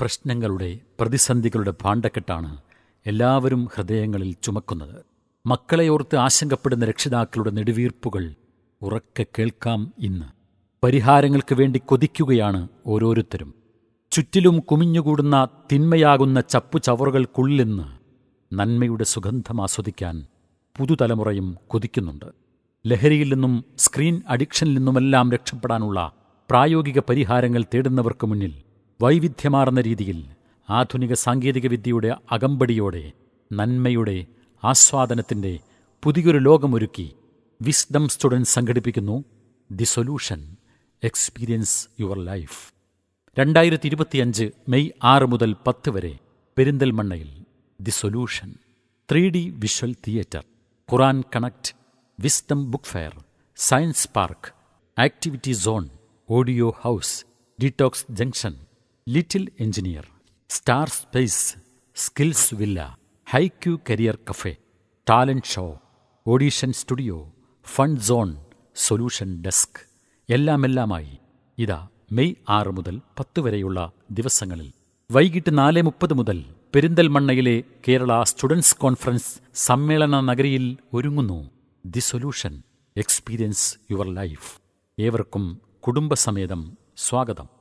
പ്രശ്നങ്ങളുടെ പ്രതിസന്ധികളുടെ ഭാണ്ഡക്കെട്ടാണ് എല്ലാവരും ഹൃദയങ്ങളിൽ ചുമക്കുന്നത്. മക്കളെയോർത്ത് ആശങ്കപ്പെടുന്ന രക്ഷിതാക്കളുടെ നെടുവീർപ്പുകൾ ഉറക്കെ കേൾക്കാം ഇന്ന്. പരിഹാരങ്ങൾക്ക് വേണ്ടി കൊതിക്കുകയാണ് ഓരോരുത്തരും. ചുറ്റിലും കുമിഞ്ഞുകൂടുന്ന തിന്മയാകുന്ന ചപ്പുചവറുകൾക്കുള്ളിന്ന് നന്മയുടെ സുഗന്ധം ആസ്വദിക്കാൻ പുതുതലമുറയും കൊതിക്കുന്നുണ്ട്. ലഹരിയിൽ നിന്നും സ്ക്രീൻ അഡിക്ഷനിൽ നിന്നുമെല്ലാം രക്ഷപ്പെടാനുള്ള പ്രായോഗിക പരിഹാരങ്ങൾ തേടുന്നവർക്ക് മുന്നിൽ വൈവിധ്യമാർന്ന രീതിയിൽ ആധുനിക സാങ്കേതികവിദ്യയുടെ അകമ്പടിയോടെ നന്മയുടെ ആസ്വാദനത്തിന്റെ പുതിയൊരു ലോകമൊരുക്കി വിസ്ഡം സ്റ്റുഡൻസ് സംഘടിപ്പിക്കുന്നു the solution experience your life രണ്ടായിരത്തി ഇരുപത്തിയഞ്ച് മെയ് ആറ് മുതൽ പത്ത് വരെ പെരിന്തൽമണ്ണയിൽ the solution three D visual theatre Quran connect Wisdom book fair science park activity zone audio house detox junction little engineer star space skills villa HiQ career cafe talent show audition studio fund zone solution desk എല്ലാമെല്ലാമായി ഇതാ May ആറ് മുതൽ പത്ത് വരെയുള്ള ദിവസങ്ങളിൽ. വൈകിട്ട് നാല് മുപ്പത് മുതൽ പെരിന്തൽമണ്ണയിലെ കേരള സ്റ്റുഡൻസ് കോൺഫറൻസ് സമ്മേളന നഗരിയിൽ ഒരുങ്ങുന്നു. The solution experience your life. ഏവർക്കും കുടുംബസമേതം സ്വാഗതം.